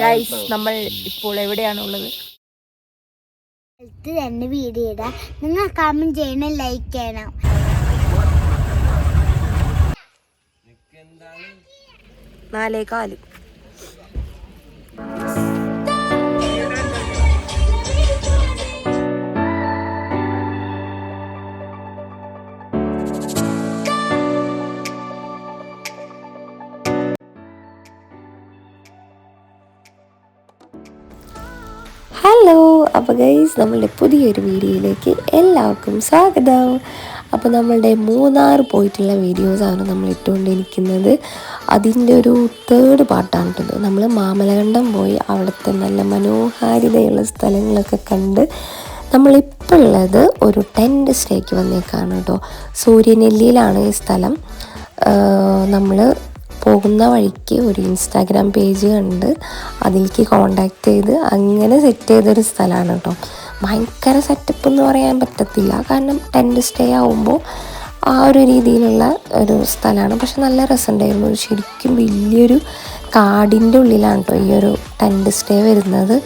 Guys നമ്മൾ ഇപ്പോൾ എവിടെയാണുള്ളത്? ഇത് തന്നെ വീഡിയോ ഇടാം. നിങ്ങൾ കമന്റ് ചെയ്യണം ലൈക്ക് ചെയ്യണം. നാലേ അപ്പോൾ ഗൈസ് നമ്മളുടെ പുതിയൊരു വീഡിയോയിലേക്ക് എല്ലാവർക്കും സ്വാഗതം. അപ്പോൾ നമ്മളുടെ മൂന്നാർ പോയിട്ടുള്ള വീഡിയോസാണ് നമ്മൾ ഇട്ടുകൊണ്ടിരിക്കുന്നത്. അതിന്റെ ഒരു തേർഡ് പാർട്ടാണ് കേട്ടത് നമ്മൾ മാമലകണ്ഠം പോയി അവിടുത്തെ നല്ല മനോഹാരിതയുള്ള സ്ഥലങ്ങളൊക്കെ കണ്ട് നമ്മളിപ്പോൾ ഉള്ളത് ഒരു ടെന്റ് സ്റ്റേക്ക് വന്നേക്കാണ് കേട്ടോ. സൂര്യനെല്ലിയിലാണ് ഈ സ്ഥലം. നമ്മൾ പോകുന്ന വഴിക്ക് ഒരു ഇൻസ്റ്റാഗ്രാം പേജ് കണ്ട് അതിലേക്ക് കോണ്ടാക്ട് ചെയ്ത് അങ്ങനെ സെറ്റ് ചെയ്തൊരു സ്ഥലമാണ് കേട്ടോ ഭയങ്കര സെറ്റപ്പ് എന്ന് പറയാൻ പറ്റത്തില്ല. കാരണം ടെന്റ് സ്റ്റേ ആവുമ്പോൾ ആ ഒരു രീതിയിലുള്ള ഒരു സ്ഥലമാണ്. പക്ഷെ നല്ല രസമുണ്ടായിരുന്നു ശരിക്കും വലിയൊരു കാടിന്റെ ഉള്ളിലാണ് കേട്ടോ ഈ ഒരു ടെന്റ് സ്റ്റേ വരുന്നത്.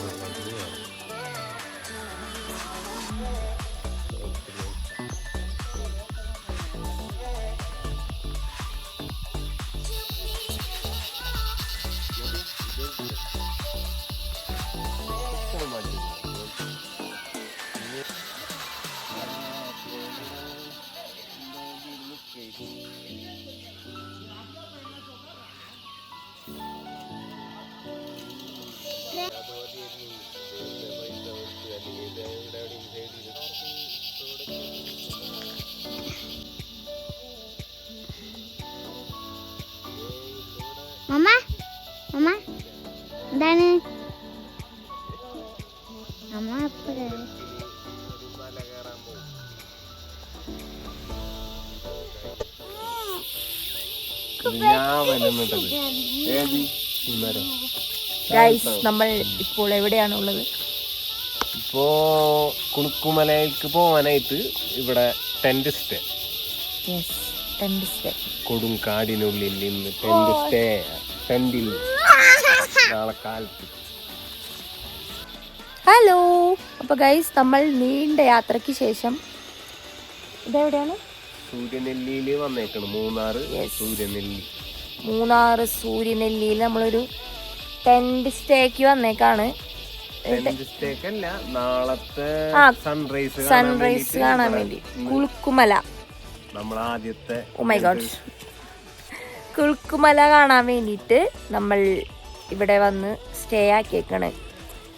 മമ്മ മമ്മ എന്താണ്? അമ്മ നമ്മൾ ഇപ്പോൾ എവിടെയാണ് ഉള്ളത് ഇപ്പോ കുണുക്കുമലയിലേക്ക് പോവാനായിട്ട് ഇവിടെ tent stay yes tent stay കൊടുങ്കാടിനുള്ളിൽ നിന്ന് ടെന്റ് സ്റ്റേ ടെന്റിൽ നാളെ കാലത്ത്. ഹലോ. അപ്പോൾ ഗൈസ് നമ്മൾ നീണ്ട യാത്രയ്ക്ക് ശേഷം ഇതെവിടെയാണ്? സൂര്യനെല്ലിയിൽ വന്നേക്കണം മൂന്നാർ സൂര്യനെല്ലി. മൂന്നാർ സൂര്യനെല്ലിയിൽ നമ്മളൊരു ടെന്റ് സ്റ്റേക്ക് വന്നേക്കാണ്. സൺറൈസ് സൺറൈസ് കാണാൻ വേണ്ടി. കുളുക്കുമല. നമ്മൾ ആദ്യത്തെ ഓ കുളുക്കുമല കാണാൻ വേണ്ടിയിട്ട് നമ്മൾ ഇവിടെ വന്ന് സ്റ്റേ ആക്കിയേക്കാണ്.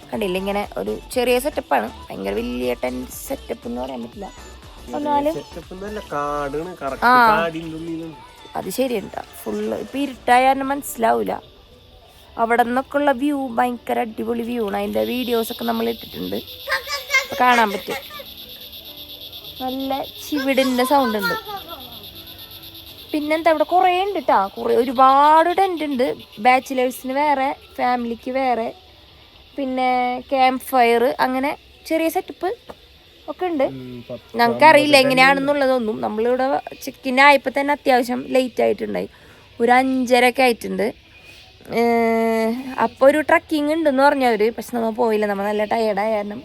കണ്ടില്ല? ഇങ്ങനെ ഒരു ചെറിയ സെറ്റപ്പാണ് ഭയങ്കര വലിയ ടെൻ സെറ്റപ്പ് എന്ന് പറയാൻ പറ്റില്ല. എന്നാലും അത് ശരിയുണ്ടാ ഫുള്ള് ഇപ്പൊ ഇരുട്ടായാലും മനസ്സിലാവൂല. അവിടെ നിന്നൊക്കെ ഉള്ള വ്യൂ ഭയങ്കര അടിപൊളി വ്യൂ ആണ്. അതിന്റെ വീഡിയോസ് ഒക്കെ നമ്മൾ ഇട്ടിട്ടുണ്ട്. കാണാൻ പറ്റും. നല്ല ചിവിടിന്റെ സൗണ്ട് ഉണ്ട്. പിന്നെന്താ ഇവിടെ കുറേ ഉണ്ട് കേട്ടോ കുറേ ഒരുപാട് ടെന്റ് ഉണ്ട്. ബാച്ചിലേഴ്സിന് വേറെ ഫാമിലിക്ക് വേറെ. പിന്നെ ക്യാമ്പ് ഫയർ അങ്ങനെ ചെറിയ സെറ്റപ്പ് ഒക്കെ ഉണ്ട്. ഞങ്ങൾക്കറിയില്ല എങ്ങനെയാണെന്നുള്ളതൊന്നും. നമ്മളിവിടെ ചെക്കിൻ ആയപ്പോൾ തന്നെ അത്യാവശ്യം ലേറ്റ് ആയിട്ടുണ്ടായി. ഒരു അഞ്ചരക്കെ ആയിട്ടുണ്ട്. അപ്പോൾ ഒരു ട്രക്കിംഗ് ഉണ്ടെന്ന് പറഞ്ഞവർ പക്ഷെ നമ്മൾ പോയില്ല. നമ്മൾ നല്ല ടയേർഡായ കാരണം.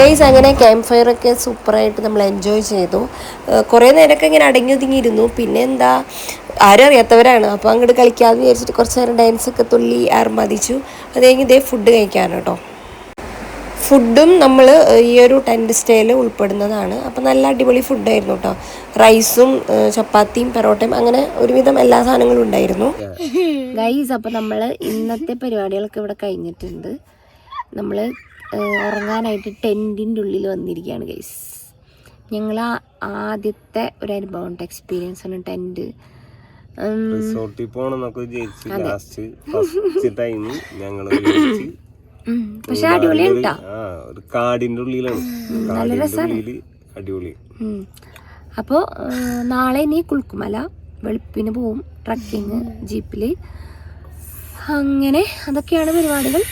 ഗൈസ് അങ്ങനെ ക്യാമ്പ് ഫയർ ഒക്കെ സൂപ്പറായിട്ട് നമ്മൾ എൻജോയ് ചെയ്തു. കുറേ നേരമൊക്കെ ഇങ്ങനെ അടങ്ങി ഒതുങ്ങിയിരുന്നു പിന്നെ എന്താ ആരും അറിയാത്തവരാണ്. അപ്പോൾ അങ്ങോട്ട് കളിക്കാമെന്ന് വിചാരിച്ചിട്ട് കുറച്ച് നേരം ഡാൻസ് ഒക്കെ തുള്ളി ആർമാദിച്ചു. അത് കഴിഞ്ഞ് ഇതേ ഫുഡ് കഴിക്കാനാണ് കേട്ടോ ഫുഡും നമ്മൾ ഈ ഒരു ടെന്റ് സ്റ്റേയിൽ ഉൾപ്പെടുന്നതാണ്. അപ്പം നല്ല അടിപൊളി ഫുഡായിരുന്നു കേട്ടോ റൈസും ചപ്പാത്തിയും പെറോട്ടയും അങ്ങനെ ഒരുവിധം എല്ലാ സാധനങ്ങളും ഉണ്ടായിരുന്നു. ഗൈസ് അപ്പം നമ്മൾ ഇന്നത്തെ പരിപാടികളൊക്കെ ഇവിടെ കഴിഞ്ഞിട്ടുണ്ട്. നമ്മൾ ഉറങ്ങാനായിട്ട് ടെന്റിന്റെ ഉള്ളിൽ വന്നിരിക്കുകയാണ് ഗൈസ് ഞങ്ങൾ ആദ്യത്തെ ഒരു അനുഭവം ഉണ്ട് എക്സ്പീരിയൻസ് ആണ് ടെന്റ്. റിസോർട്ടിൽ വിചാരിച്ച് ലാസ്റ്റ് ഫസ്റ്റ് ടൈം ഞങ്ങൾ പക്ഷെ അടിപൊളിയാണ് ഒരു കാടിന്റെ ഉള്ളിലാണ്. കാടിന്റെ ഉള്ളിൽ അടിപൊളി. അപ്പോൾ നാളെ ഇനി കുൽക്കുമല വെളുപ്പിന് പോവും ട്രക്കിങ് ജീപ്പിൽ അങ്ങനെ അതൊക്കെയാണ് പരിപാടികൾ.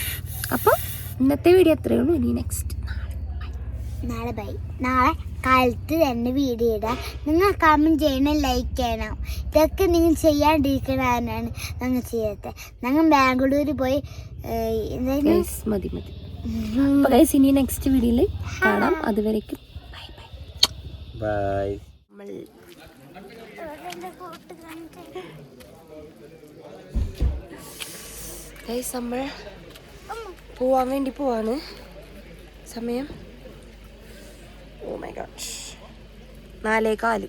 അപ്പോൾ ഇന്നത്തെ വീഡിയോ അത്രയേ ഉള്ളൂ. ഇനി നെക്സ്റ്റ് നാളെ ബൈ. നാളെ കാലത്ത് തന്നെ വീഡിയോ ഇടാം. നിങ്ങൾ കമന്റ് ചെയ്യണം ലൈക്ക് ചെയ്യണം. ഇതൊക്കെ നിങ്ങൾ ചെയ്യാണ്ടിരിക്കണതാണ് ഞങ്ങൾ ചെയ്യാത്തത് ഞങ്ങൾ ബാംഗ്ലൂർ പോയി മതി മതി. ഇനി നെക്സ്റ്റ് വീഡിയോയിൽ കാണാം. അതുവരേക്കും. ബൈ ബൈ ബൈ നമ്മൾ പോവാൻ വേണ്ടി പോവാണ്. സമയം. ഓ മൈ ഗോഡ് നാലേ കാൽ.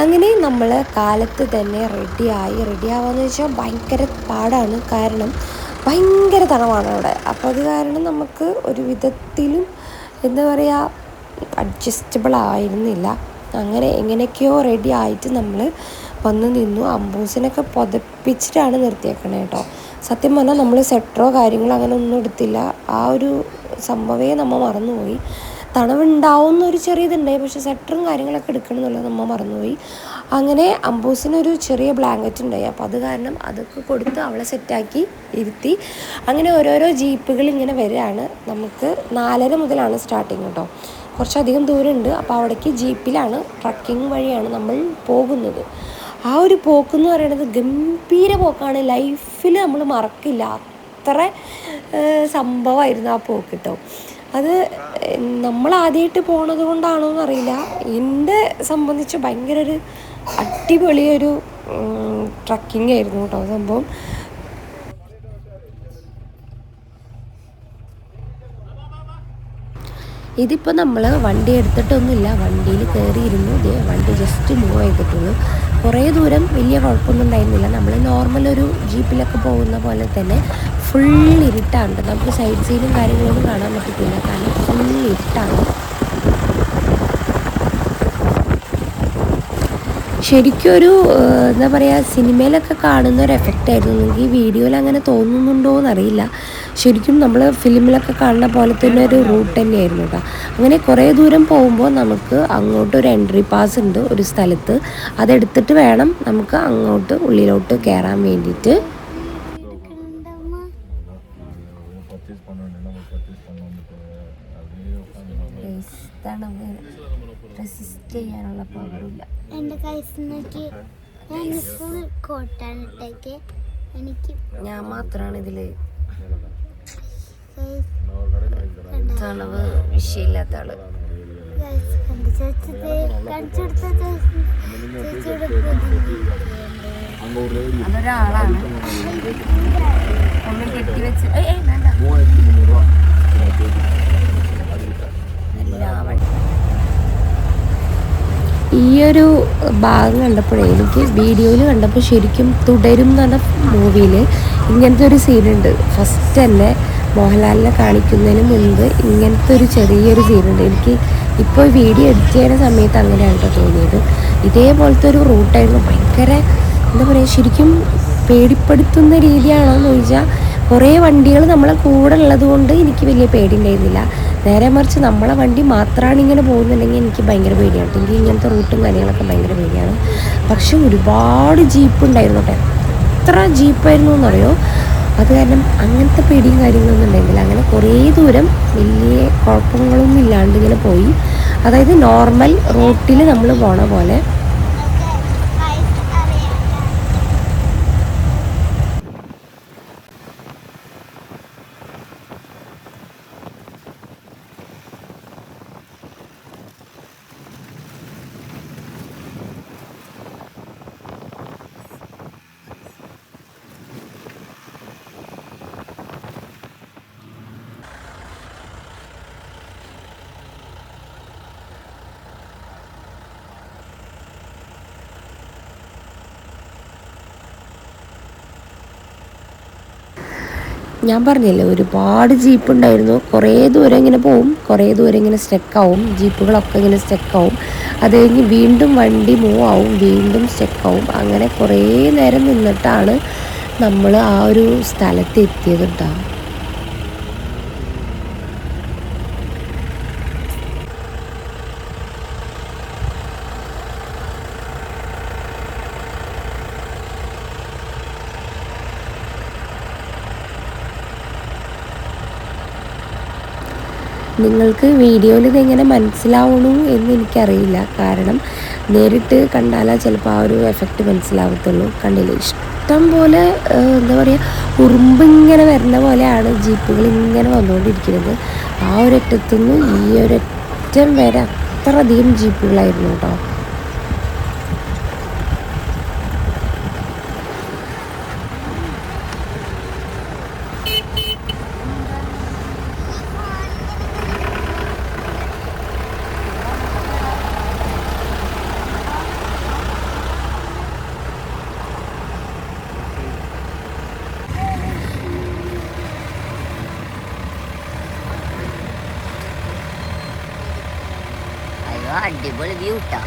അങ്ങനെ നമ്മൾ കാലത്ത് തന്നെ റെഡിയായി റെഡിയാവാന്ന് വെച്ചാൽ ഭയങ്കര പാടാണ്. കാരണം ഭയങ്കര തണവാണ് അവിടെ. അപ്പോൾ അത് കാരണം നമുക്ക് ഒരു വിധത്തിലും എന്താ പറയുക അഡ്ജസ്റ്റബിൾ ആയിരുന്നില്ല. അങ്ങനെ എങ്ങനെയൊക്കെയോ റെഡി ആയിട്ട് നമ്മൾ വന്ന് നിന്നു. അമ്പൂസിനൊക്കെ പുതപ്പിച്ചിട്ടാണ് നിർത്തിയേക്കണേ കേട്ടോ സത്യം പറഞ്ഞാൽ നമ്മൾ സെറ്ററോ കാര്യങ്ങളോ അങ്ങനെ ഒന്നും എടുത്തില്ല. ആ ഒരു സംഭവമേ നമ്മൾ മറന്നുപോയി. തണവുണ്ടാവുന്ന ഒരു ചെറിയതുണ്ടായി. പക്ഷെ സെറ്ററും കാര്യങ്ങളൊക്കെ എടുക്കണം എന്നുള്ളത് നമ്മൾ മറന്നുപോയി. അങ്ങനെ അമ്പൂസിനൊരു ചെറിയ ബ്ലാങ്കറ്റ് ഉണ്ടായി. അപ്പോൾ അത് കാരണം അതൊക്കെ കൊടുത്ത് അവളെ സെറ്റാക്കി ഇരുത്തി. അങ്ങനെ ഓരോരോ ജീപ്പുകൾ ഇങ്ങനെ വരികയാണ് നമുക്ക് നാലര മുതലാണ് സ്റ്റാർട്ടിങ് കേട്ടോ കുറച്ചധികം ദൂരമുണ്ട്. അപ്പോൾ അവിടേക്ക് ജീപ്പിലാണ് ട്രക്കിംഗ് വഴിയാണ് നമ്മൾ പോകുന്നത്. ആ ഒരു പോക്കെന്ന് പറയുന്നത് ഗംഭീര പോക്കാണ്. ലൈഫിൽ നമ്മൾ മറക്കില്ല. അത്ര സംഭവമായിരുന്നു ആ പോക്ക് കേട്ടോ. അത് നമ്മൾ ആദ്യമായിട്ട് പോണത് കൊണ്ടാണോ എന്നറിയില്ല. എന്നെ സംബന്ധിച്ച് ഭയങ്കര ഒരു അടിപൊളിയൊരു ട്രക്കിംഗ് ആയിരുന്നു കേട്ടോ സംഭവം. ഇതിപ്പോൾ നമ്മൾ വണ്ടി എടുത്തിട്ടൊന്നുമില്ല. വണ്ടിയിൽ കയറിയിരുന്നു ഇത് വണ്ടി ജസ്റ്റ് മൂവ് ചെയ്തിട്ടുള്ളൂ. കുറേ ദൂരം വലിയ കുഴപ്പമൊന്നും ഉണ്ടായിരുന്നില്ല. നമ്മൾ നോർമൽ ഒരു ജീപ്പിലൊക്കെ പോകുന്ന പോലെ തന്നെ ഫുൾ ഇരുട്ടാണ്. നമുക്ക് സൈഡ് സീനും കാര്യങ്ങളൊന്നും കാണാൻ പറ്റത്തില്ല. കാരണം ഫുൾ ഇരുട്ടാണ്. ശരിക്കും ഒരു എന്താ പറയുക സിനിമയിലൊക്കെ കാണുന്ന ഒരു എഫക്റ്റ് ആയിരുന്നു. എനിക്ക് വീഡിയോയിൽ അങ്ങനെ തോന്നുന്നുണ്ടോ എന്നറിയില്ല ശരിക്കും നമ്മൾ ഫിലിമിലൊക്കെ കാണുന്ന പോലെ തന്നെ ഒരു റൂട്ട് തന്നെയായിരുന്നു കേട്ടോ അങ്ങനെ കുറേ ദൂരം പോകുമ്പോൾ നമുക്ക് അങ്ങോട്ട് ഒരു എൻട്രി പാസ് ഉണ്ട് ഒരു സ്ഥലത്ത്. അതെടുത്തിട്ട് വേണം നമുക്ക് അങ്ങോട്ട് ഉള്ളിലോട്ട് കയറാൻ വേണ്ടിയിട്ട്. റെസിസ്റ്റ് ചെയ്യാനുള്ള പവറില്ല എന്റെ കൈസ് നോക്കി. ഞാൻ ഫുൾ കോട്ടാണ് ഇട്ടേക്ക്. എനിക്ക് ഞാൻ മാത്രമാണ് ഇതിൽ guys തണവ് വിഷയമില്ലാത്ത ആൾ അതൊരാളാണ് ഒന്ന് വേണ്ട. എല്ലാവൺ ഈ ഒരു ഭാഗം കണ്ടപ്പോഴേ എനിക്ക് വീഡിയോയിൽ കണ്ടപ്പോൾ ശരിക്കും തുടരും എന്ന് പറഞ്ഞ മൂവിയിൽ ഇങ്ങനത്തെ ഒരു സീനുണ്ട് ഫസ്റ്റ് തന്നെ മോഹൻലാലിനെ കാണിക്കുന്നതിന് മുൻപ് ഇങ്ങനത്തെ ഒരു ചെറിയൊരു സീനുണ്ട്. എനിക്ക് ഇപ്പോൾ വീഡിയോ എഡിറ്റ് ചെയ്യുന്ന സമയത്ത് അങ്ങനെയാണ് കേട്ടോ തോന്നിയത്. ഇതേപോലത്തെ ഒരു റൂട്ടായിരുന്നു. ഭയങ്കര എന്താ പറയുക ശരിക്കും പേടിപ്പെടുത്തുന്ന രീതിയാണോ എന്ന് ചോദിച്ചാൽ കുറേ വണ്ടികൾ നമ്മളെ കൂടെ ഉള്ളത് കൊണ്ട് എനിക്ക് വലിയ പേടി ഉണ്ടായിരുന്നില്ല നേരെ മറിച്ച് നമ്മളെ വണ്ടി മാത്രമാണ് ഇങ്ങനെ പോകുന്നുണ്ടെങ്കിൽ എനിക്ക് ഭയങ്കര പേടിയാണ്. എനിക്ക് ഇങ്ങനത്തെ റൂട്ടും കാര്യങ്ങളൊക്കെ ഭയങ്കര പേടിയാണ്. പക്ഷെ ഒരുപാട് ജീപ്പ് ഉണ്ടായിരുന്നു കേട്ടോ. എത്ര ജീപ്പായിരുന്നു എന്നറിയോ? അത് കാരണം അങ്ങനത്തെ പേടിയും കാര്യങ്ങളൊന്നും ഉണ്ടെങ്കിൽ അങ്ങനെ കുറേ ദൂരം വലിയ കുഴപ്പങ്ങളൊന്നും ഇല്ലാണ്ട് ഇങ്ങനെ പോയി. അതായത് നോർമൽ റോട്ടിൽ നമ്മൾ പോണ പോലെ ഞാൻ പറഞ്ഞില്ലേ ഒരുപാട് ജീപ്പ് ഉണ്ടായിരുന്നു. കുറേ ദൂരം ഇങ്ങനെ പോവും കുറേ ദൂരം ഇങ്ങനെ സ്റ്റെക്കാവും ജീപ്പുകളൊക്കെ ഇങ്ങനെ സ്റ്റെക്കാവും അത് കഴിഞ്ഞ് വീണ്ടും വണ്ടി മൂവ് ആവും വീണ്ടും സ്റ്റെക്കാവും അങ്ങനെ കുറേ നേരം നിന്നിട്ടാണ് നമ്മൾ ആ ഒരു സ്ഥലത്ത് എത്തിയത് കേട്ടോ നിങ്ങൾക്ക് വീഡിയോയിൽ ഇതെങ്ങനെ മനസ്സിലാവണു എന്ന് എനിക്കറിയില്ല. കാരണം നേരിട്ട് കണ്ടാലേ ചിലപ്പോൾ ആ ഒരു എഫക്റ്റ് മനസ്സിലാവത്തുള്ളൂ. കണ്ടില്ലേ? ഇഷ്ടം പോലെ എന്താ പറയുക ഉറുമ്പ് ഇങ്ങനെ വരുന്ന പോലെയാണ് ജീപ്പുകൾ ഇങ്ങനെ വന്നുകൊണ്ടിരിക്കുന്നത് ആ ഒരറ്റത്തുനിന്ന് ഈ ഒരറ്റം വരെ അത്രയധികം ജീപ്പുകളായിരുന്നു കേട്ടോ. അയ്യോ അടിപൊളി വ്യൂ ട്ടാ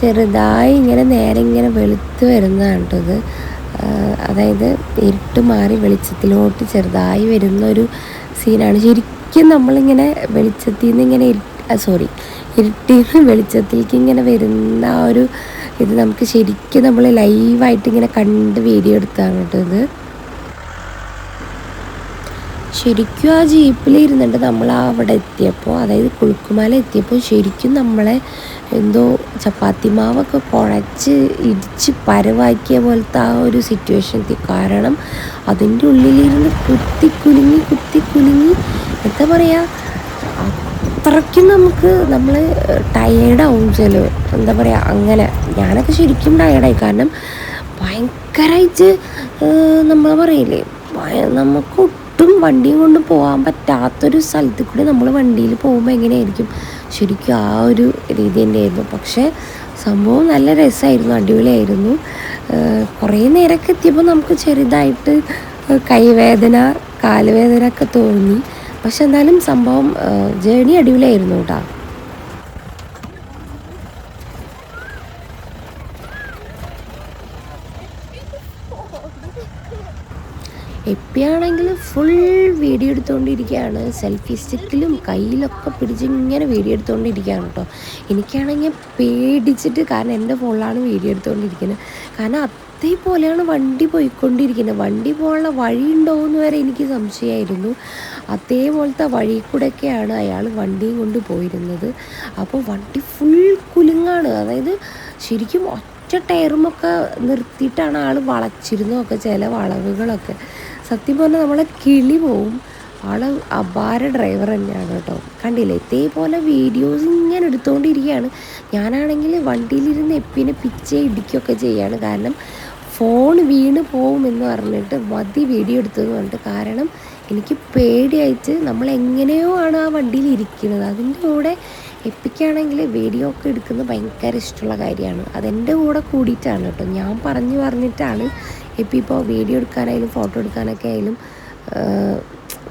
ചെറുതായി ഇങ്ങനെ നേരെ ഇങ്ങനെ വെളുത്ത് വരുന്നതാണ് കേട്ടോ ഇത്. അതായത് ഇരുട്ട് മാറി വെളിച്ചത്തിലോട്ട് ചെറുതായി വരുന്ന ഒരു സീനാണ്. ശരിക്കും നമ്മളിങ്ങനെ വെളിച്ചത്തിൽ നിന്ന് ഇങ്ങനെ സോറി ഇരുട്ടിൽ നിന്ന് വെളിച്ചത്തിലേക്ക് ഇങ്ങനെ വരുന്ന ഒരു ഇത് നമുക്ക് ശരിക്കും നമ്മൾ ലൈവായിട്ട് ഇങ്ങനെ കണ്ട് വീഡിയോ എടുത്താണ് ഇത്. ശരിക്കും ആ ജീപ്പിൽ ഇരുന്നിട്ട് നമ്മൾ അവിടെ എത്തിയപ്പോൾ അതായത് കുളുക്കുമല എത്തിയപ്പോൾ ശരിക്കും നമ്മളെ എന്തോ ചപ്പാത്തി മാവൊക്കെ കുഴച്ച് ഇടിച്ച് പരവാക്കിയ പോലത്തെ ആ ഒരു സിറ്റുവേഷൻ എത്തി. കാരണം അതിന്റെ ഉള്ളിലിരുന്ന് കുത്തി കുലുങ്ങി കുത്തി കുലുങ്ങി എന്താ പറയുക അത്രയ്ക്കും നമുക്ക് നമ്മൾ ടയേർഡാവും ചില എന്താ പറയുക അങ്ങനെ. ഞാനൊക്കെ ശരിക്കും ടയേർഡായി കാരണം ഭയങ്കരമായിട്ട് നമ്മൾ പറയില്ലേ നമുക്ക് ഒട്ടും വണ്ടി കൊണ്ട് പോകാൻ പറ്റാത്തൊരു സ്ഥലത്ത് കൂടി നമ്മൾ വണ്ടിയിൽ പോകുമ്പോൾ എങ്ങനെയായിരിക്കും? ശരിക്കും ആ ഒരു രീതി തന്നെയായിരുന്നു. പക്ഷേ സംഭവം നല്ല രസമായിരുന്നു അടിപൊളിയായിരുന്നു. കുറേ നേരമൊക്കെ എത്തിയപ്പോൾ നമുക്ക് ചെറുതായിട്ട് കൈവേദന കാലുവേദന ഒക്കെ തോന്നി. പക്ഷെ എന്തായാലും സംഭവം ജേണി അടിപൊളിയായിരുന്നു കേട്ടോ. ഫുൾ വീഡിയോ എടുത്തുകൊണ്ടിരിക്കുകയാണ് സെൽഫി സ്റ്റിക്കിലും കയ്യിലൊക്കെ പിടിച്ച് ഇങ്ങനെ വീഡിയോ എടുത്തുകൊണ്ടിരിക്കുകയാണ് കേട്ടോ എനിക്കാണെങ്കിൽ പേടിച്ചിട്ട് കാരണം എന്റെ ഫോണിലാണ് വീഡിയോ എടുത്തുകൊണ്ടിരിക്കുന്നത് കാരണം അതേപോലെയാണ് വണ്ടി പോയിക്കൊണ്ടിരിക്കുന്നത്. വണ്ടി പോകാനുള്ള വഴിയുണ്ടോ എന്ന് വരെ എനിക്ക് സംശയമായിരുന്നു. അതേപോലത്തെ വഴി കൂടെയൊക്കെയാണ് അയാൾ വണ്ടിയും കൊണ്ട് പോയിരുന്നത്. അപ്പോൾ വണ്ടി ഫുൾ കുലുങ്ങാണ്. അതായത് ശരിക്കും ഒറ്റ ടയറുമൊക്കെ നിർത്തിയിട്ടാണ് ആൾ വളച്ചിരുന്നതൊക്കെ ചില വളവുകളൊക്കെ. സത്യം പറഞ്ഞാൽ നമ്മളെ കിളി പോവും. ആൾ അപാര ഡ്രൈവർ തന്നെയാണ് കേട്ടോ. കണ്ടില്ലേ? ഇതേപോലെ വീഡിയോസ് ഇങ്ങനെ എടുത്തുകൊണ്ടിരിക്കുകയാണ് ഞാനാണെങ്കിൽ വണ്ടിയിലിരുന്ന് എപ്പിനെ പിച്ചേ ഇടിക്കുകയൊക്കെ ചെയ്യാണ്. കാരണം ഫോൺ വീണ് പോകുമെന്ന് പറഞ്ഞിട്ട് മതി വീഡിയോ എടുത്തതെന്ന് പറഞ്ഞിട്ട്. കാരണം എനിക്ക് പേടിയായിട്ട് നമ്മൾ എങ്ങനെയോ ആണ് ആ വണ്ടിയിൽ ഇരിക്കുന്നത്. അതിന്റെ കൂടെ എപ്പിക്കാണെങ്കിൽ വീഡിയോ ഒക്കെ എടുക്കുന്നത് ഭയങ്കര ഇഷ്ടമുള്ള കാര്യമാണ്. അതെന്റെ കൂടെ കൂടിയിട്ടാണ് കേട്ടോ. ഞാൻ പറഞ്ഞു പറഞ്ഞിട്ടാണ് എപ്പി ഇപ്പോൾ വീഡിയോ എടുക്കാനായാലും ഫോട്ടോ എടുക്കാനൊക്കെ ആയാലും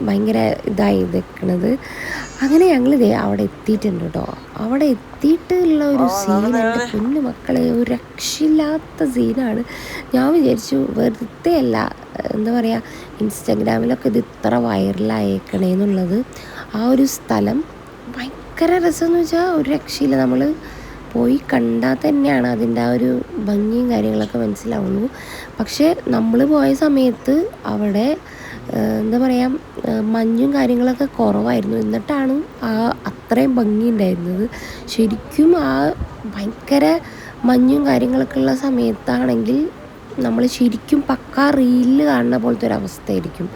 ഭയങ്കര ഇതായി നിൽക്കുന്നത് അങ്ങനെ ഞങ്ങൾ ദേ അവിടെ എത്തിയിട്ടുണ്ട് കേട്ടോ. അവിടെ എത്തിയിട്ടുള്ള ഒരു സീനുണ്ട് കുഞ്ഞു മക്കളെ ഒരു രക്ഷയില്ലാത്ത സീനാണ് ഞാൻ വിചാരിച്ചു വെറുതെ അല്ല എന്താ പറയുക ഇൻസ്റ്റഗ്രാമിലൊക്കെ ഇത് ഇത്ര വൈറലായേക്കണേന്നുള്ളത് ആ ഒരു സ്ഥലം ഭയങ്കര രസമെന്ന് വെച്ചാൽ ഒരു രക്ഷയില്ല. നമ്മൾ പോയി കണ്ടാൽ തന്നെയാണ് അതിന്റെ ആ ഒരു ഭംഗിയും കാര്യങ്ങളൊക്കെ മനസ്സിലാവുള്ളൂ. പക്ഷേ നമ്മൾ പോയ സമയത്ത് അവിടെ എന്താ പറയുക മഞ്ഞും കാര്യങ്ങളൊക്കെ കുറവായിരുന്നു. എന്നിട്ടാണ് ആ അത്രയും ഭംഗി ഉണ്ടായിരുന്നത്. ശരിക്കും ആ ഭയങ്കര മഞ്ഞും കാര്യങ്ങളൊക്കെ ഉള്ള സമയത്താണെങ്കിൽ നമ്മൾ ശരിക്കും പക്കാ റീലിൽ കാണുന്ന പോലത്തെ ഒരു അവസ്ഥയായിരിക്കും.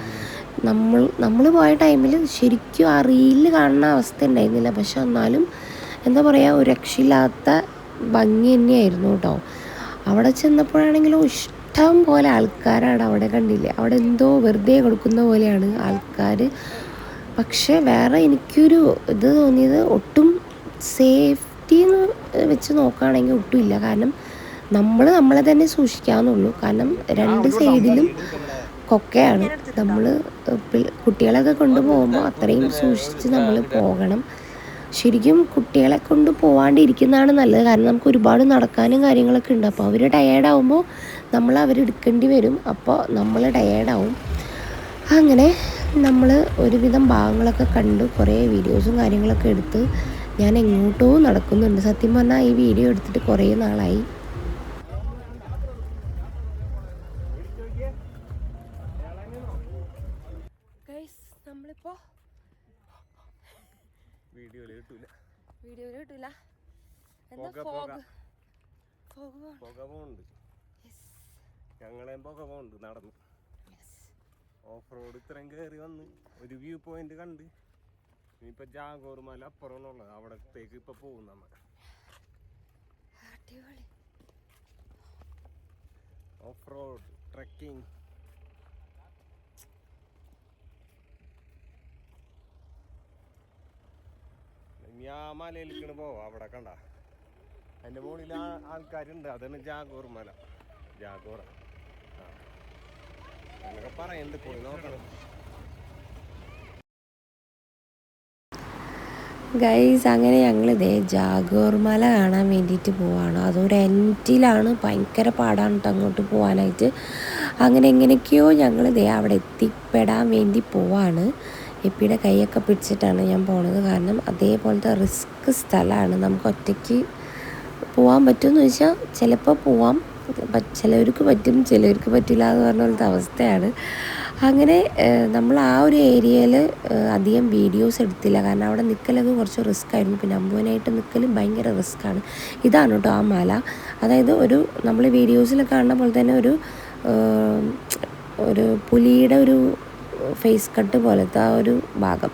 നമ്മൾ നമ്മൾ പോയ ടൈമിൽ ശരിക്കും ആ റീലിൽ കാണുന്ന അവസ്ഥ ഉണ്ടായിരുന്നില്ല. പക്ഷെ എന്നാലും എന്താ പറയുക ഒരു രക്ഷയില്ലാത്ത ഭംഗി തന്നെയായിരുന്നു കേട്ടോ. അവിടെ ചെന്നപ്പോഴാണെങ്കിലും ഇഷ്ടം പോലെ ആൾക്കാരാണ് അവിടെ കണ്ടില്ലേ. അവിടെ എന്തോ വെറുതെ കൊടുക്കുന്ന പോലെയാണ് ആൾക്കാർ പക്ഷേ വേറെ എനിക്കൊരു ഇത് തോന്നിയത് ഒട്ടും സേഫ്റ്റി എന്ന് വെച്ച് നോക്കുകയാണെങ്കിൽ ഒട്ടും ഇല്ല. കാരണം നമ്മൾ നമ്മളെ തന്നെ സൂക്ഷിക്കാമെന്നുള്ളൂ കാരണം രണ്ട് സൈഡിലും കൊക്കയാണ്. നമ്മൾ കുട്ടികളൊക്കെ കൊണ്ടുപോകുമ്പോൾ അത്രയും സൂക്ഷിച്ച് നമ്മൾ പോകണം. ശരിക്കും കുട്ടികളെ കൊണ്ട് പോവാണ്ടിരിക്കുന്നതാണ് നല്ലത്. കാരണം നമുക്ക് ഒരുപാട് നടക്കാനും കാര്യങ്ങളൊക്കെ ഉണ്ട്. അപ്പോൾ അവർ ടയേർഡ് ടയേർഡാവുമ്പോൾ നമ്മൾ അവരെടുക്കേണ്ടി വരും. അപ്പോൾ നമ്മൾ ടയേർഡ് ആവും അങ്ങനെ നമ്മൾ ഒരുവിധം ഭാഗങ്ങളൊക്കെ കണ്ടു. കുറേ വീഡിയോസും കാര്യങ്ങളൊക്കെ എടുത്ത്. ഞാൻ എങ്ങോട്ടോ നടക്കുന്നുണ്ട്. സത്യം പറഞ്ഞാൽ ഈ വീഡിയോ എടുത്തിട്ട് കുറേ നാളായി. പോകുന്നുണ്ട് ഞങ്ങളെയും പുക പോകുന്നുണ്ട് നടന്നു. ഓഫ് റോഡ് ഇത്രയും കയറി വന്ന് ഒരു വ്യൂ പോയിന്റ് കണ്ട്. ഇനിയിപ്പോ ജാഗോർ മല അപ്പുറമുള്ളത് അവിടത്തേക്ക് ഇപ്പൊ പോകും നമ്മൾ ഓഫ് റോഡ് ട്രക്കിംഗ് ഇനി ആ മലയിലേക്കാണ് പോവാ അവിടെ കണ്ട. അതിന്റെ മുകളിൽ ആൾക്കാരുണ്ട് അതാണ് ജാഗോർ മല. ജാഗോർ. ആ. എന്നൊക്കെ പറയുന്നുണ്ട് പോയി നോക്കണം. ഗൈസ് അങ്ങനെ ഞങ്ങൾ ഇതേ ജാഗോർ മല കാണാൻ വേണ്ടിയിട്ട് പോവാണ്. അതൊരു എന്റിലാണ് ഭയങ്കര പാടാണ് കേട്ടോ അങ്ങോട്ട് പോകാനായിട്ട് അങ്ങനെ എങ്ങനെയൊക്കെയോ ഞങ്ങൾ ഇതേ അവിടെ എത്തിപ്പെടാൻ വേണ്ടി പോവാണ്. എപ്പിയുടെ കൈയൊക്കെ പിടിച്ചിട്ടാണ് ഞാൻ പോണത്. കാരണം അതേപോലത്തെ റിസ്ക് സ്ഥലമാണ് നമുക്ക് ഒറ്റയ്ക്ക് പോകാൻ പറ്റുമെന്ന് ചോദിച്ചാൽ ചിലപ്പോൾ പോവാം. ചിലവർക്ക് പറ്റും ചിലവർക്ക് പറ്റില്ല എന്ന് പറഞ്ഞ പോലത്തെ അവസ്ഥയാണ്. അങ്ങനെ നമ്മൾ ആ ഒരു ഏരിയയിൽ അധികം വീഡിയോസ് എടുത്തില്ല. കാരണം അവിടെ നിൽക്കലൊക്കെ കുറച്ച് റിസ്ക് ആയിരുന്നു. പിന്നെ അമ്പുവനായിട്ട് നിൽക്കലും ഭയങ്കര റിസ്ക്കാണ് ഇതാണ് കേട്ടോ ആ മല. അതായത് ഒരു നമ്മൾ വീഡിയോസിൽ കാണുന്ന പോലെ തന്നെ ഒരു ഒരു പുലിയുടെ ഒരു ഫേസ് കട്ട് പോലത്തെ ആ ഒരു ഭാഗം.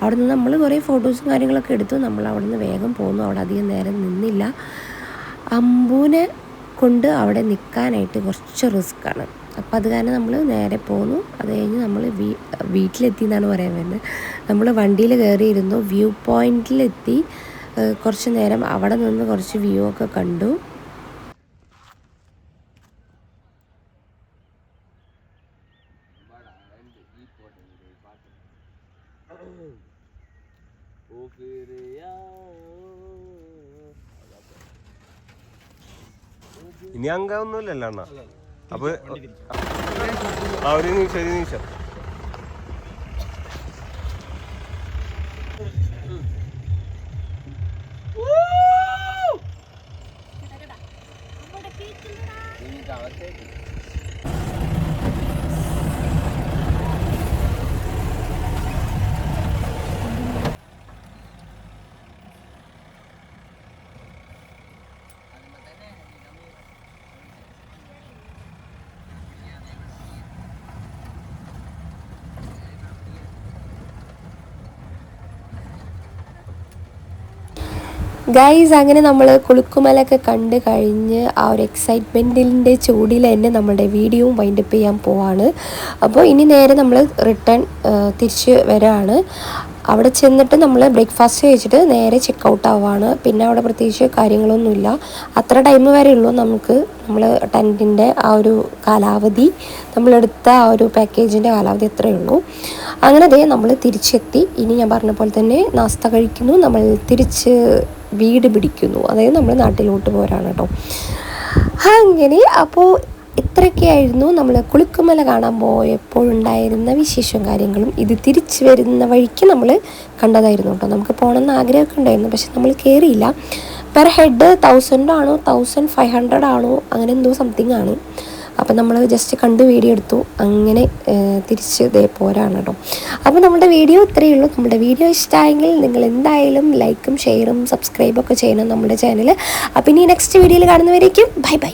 അവിടെ നിന്ന് നമ്മൾ കുറേ ഫോട്ടോസും കാര്യങ്ങളൊക്കെ എടുത്തു. നമ്മൾ അവിടെ നിന്ന് വേഗം പോന്നു. അവിടെ അധികം നേരം നിന്നില്ല. അമ്പൂനെ കൊണ്ട് അവിടെ നിൽക്കാനായിട്ട് കുറച്ച് റിസ്ക്കാണ് അപ്പോൾ അത് കാരണം നമ്മൾ നേരെ പോന്നു. അത് കഴിഞ്ഞ് നമ്മൾ വീ വീട്ടിലെത്തി എന്നാണ് പറയാൻ വരുന്നത് നമ്മൾ വണ്ടിയിൽ കയറിയിരുന്നു വ്യൂ പോയിന്റിലെത്തി കുറച്ച് നേരം അവിടെ നിന്ന് കുറച്ച് വ്യൂ ഒക്കെ കണ്ടു. ഇനി അണ്ണ. അണ്ണാ അപ്പൊ ആ ഒരു നിമിഷം ഒരു നിമിഷം. ഗൈസ് അങ്ങനെ നമ്മൾ കുളുക്കുമലൊക്കെ കണ്ട് കഴിഞ്ഞ് ആ ഒരു എക്സൈറ്റ്മെന്റിന്റെ ചൂടിൽ തന്നെ നമ്മുടെ വീഡിയോയും വൈൻഡപ്പ് ചെയ്യാൻ പോവാണ്. അപ്പോൾ ഇനി നേരെ നമ്മൾ റിട്ടേൺ തിരിച്ച് വരാണ്. അവിടെ ചെന്നിട്ട് നമ്മൾ ബ്രേക്ക്ഫാസ്റ്റ് കഴിച്ചിട്ട് നേരെ ചെക്ക് ഔട്ട് ആവുകയാണ് പിന്നെ അവിടെ പ്രത്യേകിച്ച് കാര്യങ്ങളൊന്നുമില്ല. അത്ര ടൈം വരെ ഉള്ളൂ നമുക്ക് നമ്മൾ ടെന്റിന്റെ ആ ഒരു കാലാവധി നമ്മളെടുത്ത ആ ഒരു പാക്കേജിന്റെ കാലാവധി അത്രയേ ഉള്ളൂ. അങ്ങനെ അതേ നമ്മൾ തിരിച്ചെത്തി. ഇനി ഞാൻ പറഞ്ഞ പോലെ തന്നെ നാസ്ത കഴിക്കുന്നു. നമ്മൾ തിരിച്ച് വീട് പിടിക്കുന്നു. അതായത് നമ്മൾ നാട്ടിലോട്ട് പോരാണ് കേട്ടോ. അങ്ങനെ അപ്പോൾ ഇത്രയൊക്കെയായിരുന്നു നമ്മൾ കുളുക്കുമല കാണാൻ പോയപ്പോഴുണ്ടായിരുന്ന വിശേഷവും കാര്യങ്ങളും. ഇത് തിരിച്ചു വരുന്ന വഴിക്ക് നമ്മൾ കണ്ടതായിരുന്നു കേട്ടോ. നമുക്ക് പോകണമെന്ന് ആഗ്രഹമൊക്കെ ഉണ്ടായിരുന്നു പക്ഷെ നമ്മൾ കയറിയില്ല പെർ ഹെഡ് തൗസൻഡ് ആണോ തൗസൻഡ് ഫൈവ് ഹൺഡ്രഡ് ആണോ അങ്ങനെ എന്തോ സംതിങ് ആണ്. അപ്പം നമ്മൾ ജസ്റ്റ് കണ്ട് വീഡിയോ എടുത്തു. അങ്ങനെ തിരിച്ച് ഇതേ പോരാണ് കേട്ടോ. അപ്പോൾ നമ്മുടെ വീഡിയോ ഇത്രയേ ഉള്ളൂ. നമ്മുടെ വീഡിയോ ഇഷ്ടമായെങ്കിൽ നിങ്ങൾ എന്തായാലും ലൈക്കും ഷെയറും സബ്സ്ക്രൈബൊക്കെ ചെയ്യണം നമ്മുടെ ചാനൽ അപ്പം ഇനി നെക്സ്റ്റ് വീഡിയോയിൽ കാണുന്നവരേക്കും ബൈ ബൈ